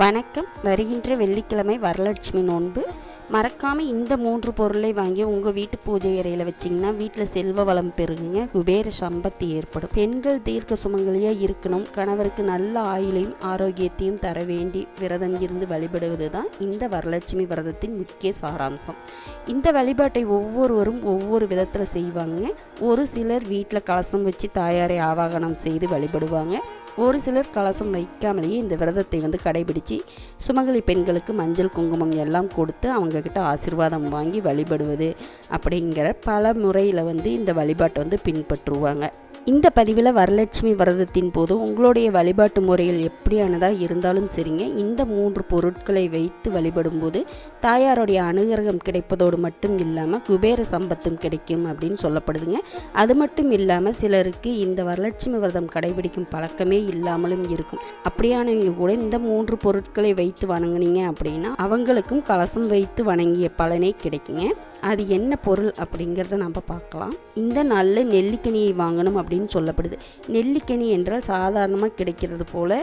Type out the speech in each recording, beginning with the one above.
வணக்கம். வருகின்ற வெள்ளிக்கிழமை வரலட்சுமி நோன்பு. மறக்காமல் இந்த மூன்று பொருளை வாங்கி உங்கள் வீட்டு பூஜை அறையில் வச்சிங்கன்னா வீட்டில் செல்வ வளம் பெருகுங்க குபேர சம்பத்து ஏற்படும். பெண்கள் தீர்க்க சுமங்கலியாக இருக்கணும். கணவருக்கு நல்ல ஆயுளையும் ஆரோக்கியத்தையும் தர வேண்டி விரதம் இருந்து வழிபடுவது தான் இந்த வரலட்சுமி விரதத்தின் முக்கிய சாராம்சம். இந்த வழிபாட்டை ஒவ்வொருவரும் ஒவ்வொரு விதத்தில் செய்வாங்க. ஒரு சிலர் வீட்டில் கலசம் வச்சு தாயாரை ஆவாகனம் செய்து வழிபடுவாங்க. ஒரு சிலர் கலசம் வைக்காமலேயே இந்த விரதத்தை வந்து கடைபிடித்து சுமங்கலி பெண்களுக்கு மஞ்சள் குங்குமம் எல்லாம் கொடுத்து அவங்கக்கிட்ட ஆசிர்வாதம் வாங்கி வழிபடுவது அப்படிங்கிற பல முறையில் வந்து இந்த வழிபாட்டை வந்து பின்பற்றுவாங்க. இந்த பதிவில் வரலட்சுமி விரதத்தின் போது உங்களுடைய வழிபாட்டு முறைகள் எப்படியானதாக இருந்தாலும் சரிங்க. இந்த மூன்று பொருட்களை வைத்து வழிபடும்போது தாயாருடைய அனுகிரகம் கிடைப்பதோடு மட்டும் இல்லாமல் குபேர சம்பத்தும் கிடைக்கும் அப்படின்னு சொல்லப்படுதுங்க. அது மட்டும் இல்லாமல் சிலருக்கு இந்த வரலட்சுமி விரதம் கடைபிடிக்கும் பழக்கமே இல்லாமலும் இருக்கும். அப்படியானவங்க கூட இந்த மூன்று பொருட்களை வைத்து வணங்குனீங்க அப்படின்னா அவங்களுக்கும் கலசம் வைத்து வணங்கிய பலனே கிடைக்குங்க. அது என்ன பொருள் அப்படிங்கிறத நம்ம பார்க்கலாம். இந்த நாளில் நெல்லிக்கனியை வாங்கணும் அப்படின்னு சொல்லப்படுது. நெல்லிக்கனி என்றால் சாதாரணமாக கிடைக்கிறது போல்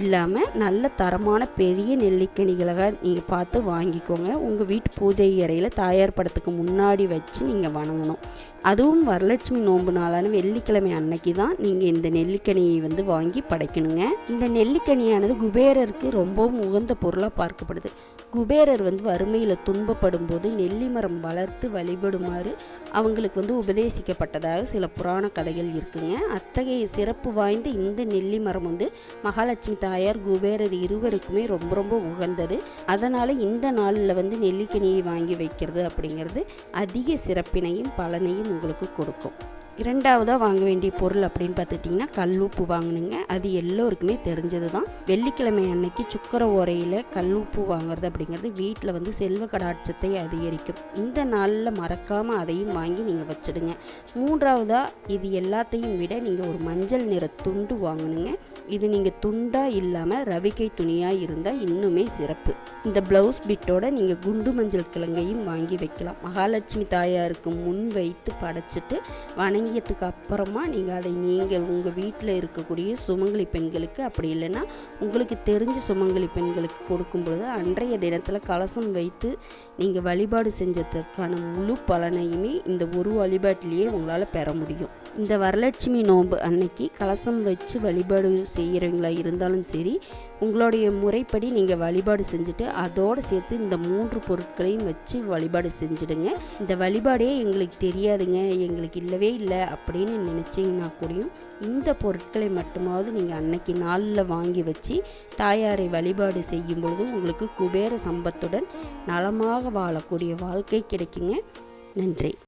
இல்லாமல் நல்ல தரமான பெரிய நெல்லிக்கனிகளாக நீங்கள் பார்த்து வாங்கிக்கோங்க. உங்கள் வீட்டு பூஜை அறையில் தயார் படத்துக்கு முன்னாடி வச்சு நீங்கள் வணங்கணும். அதுவும் வரலட்சுமி நோன்பு நாளான வெள்ளிக்கிழமை அன்னைக்கு தான் நீங்கள் இந்த நெல்லிக்கனியை வந்து வாங்கி படைக்கணுங்க. இந்த நெல்லிக்கனியானது குபேரருக்கு ரொம்பவும் உகந்த பொருளாக பார்க்கப்படுது. குபேரர் வந்து வறுமையில் துன்பப்படும் போது நெல்லி மரம் வளர்த்து வழிபடுமாறு அவங்களுக்கு வந்து உபதேசிக்கப்பட்டதாக சில புராண கதைகள் இருக்குங்க. அத்தகைய சிறப்பு வாய்ந்த இந்த நெல்லி மரம் வந்து மகாலட்சுமி தாயார் குபேரர் இருவருக்குமே ரொம்ப ரொம்ப உகந்தது. அதனால் இந்த நாளில் வந்து நெல்லிக்கனியை வாங்கி வைக்கிறது அப்படிங்கிறது அதிக சிறப்பினையும் பலனையும் உங்களுக்கு கொடுக்கும். இரண்டாவதாக வாங்க வேண்டிய பொருள் அப்படின்னு பார்த்துட்டிங்கன்னா கல் உப்பு வாங்கினுங்க. அது எல்லோருக்குமே தெரிஞ்சது தான் வெள்ளிக்கிழமை அன்னைக்கு சுக்கர கல் உப்பு வாங்குறது அப்படிங்கிறது வீட்டில் வந்து செல்வ கடாட்சத்தை அதிகரிக்கும். இந்த நாளில் மறக்காமல் அதையும் வாங்கி நீங்கள் வச்சிடுங்க. மூன்றாவதாக இது எல்லாத்தையும் விட நீங்கள் ஒரு மஞ்சள் நிற துண்டு வாங்கணுங்க இது நீங்கள் துண்டாக இல்லாமல் ரவிக்கை துணியாக இருந்தால் இன்னுமே சிறப்பு. இந்த ப்ளவுஸ் பிட்டோட நீங்கள் குண்டு மஞ்சள் கிழங்கையும் வாங்கி வைக்கலாம். மகாலட்சுமி தாயாருக்கு முன் வைத்து படைச்சிட்டு வணங்கியதுக்கு அப்புறமா நீங்கள் அதை நீங்கள் உங்கள் வீட்டில் இருக்கக்கூடிய சுமங்கலி பெண்களுக்கு அப்படி இல்லைன்னா உங்களுக்கு தெரிஞ்ச சுமங்கலி பெண்களுக்கு கொடுக்கும் பொழுது அன்றைய தினத்தில் கலசம் வைத்து நீங்கள் வழிபாடு செஞ்சதற்கான முழு பலனையுமே இந்த ஒரு வழிபாட்டிலேயே உங்களால் பெற முடியும். இந்த வரலட்சுமி நோன்பு அன்னைக்கு கலசம் வச்சு வழிபாடு செய்கிறவங்களா இருந்தாலும் சரி உங்களுடைய முறைப்படி நீங்கள் வழிபாடு செஞ்சுட்டு அதோடு சேர்த்து இந்த மூன்று பொருட்களையும் வச்சு வழிபாடு செஞ்சுடுங்க. இந்த வழிபாடே எங்களுக்கு தெரியாதுங்க எங்களுக்கு இல்லவே இல்லை அப்படின்னு நினச்சிங்கன்னா கூடயும் இந்த பொருட்களை மட்டுமாவது நீங்கள் அன்னைக்கு நாளில் வாங்கி வச்சு தாயாரை வழிபாடு செய்யும் பொழுது உங்களுக்கு குபேர சம்பத்துடன் நலமாக வாழக்கூடிய வாழ்க்கை கிடைக்குங்க. நன்றி.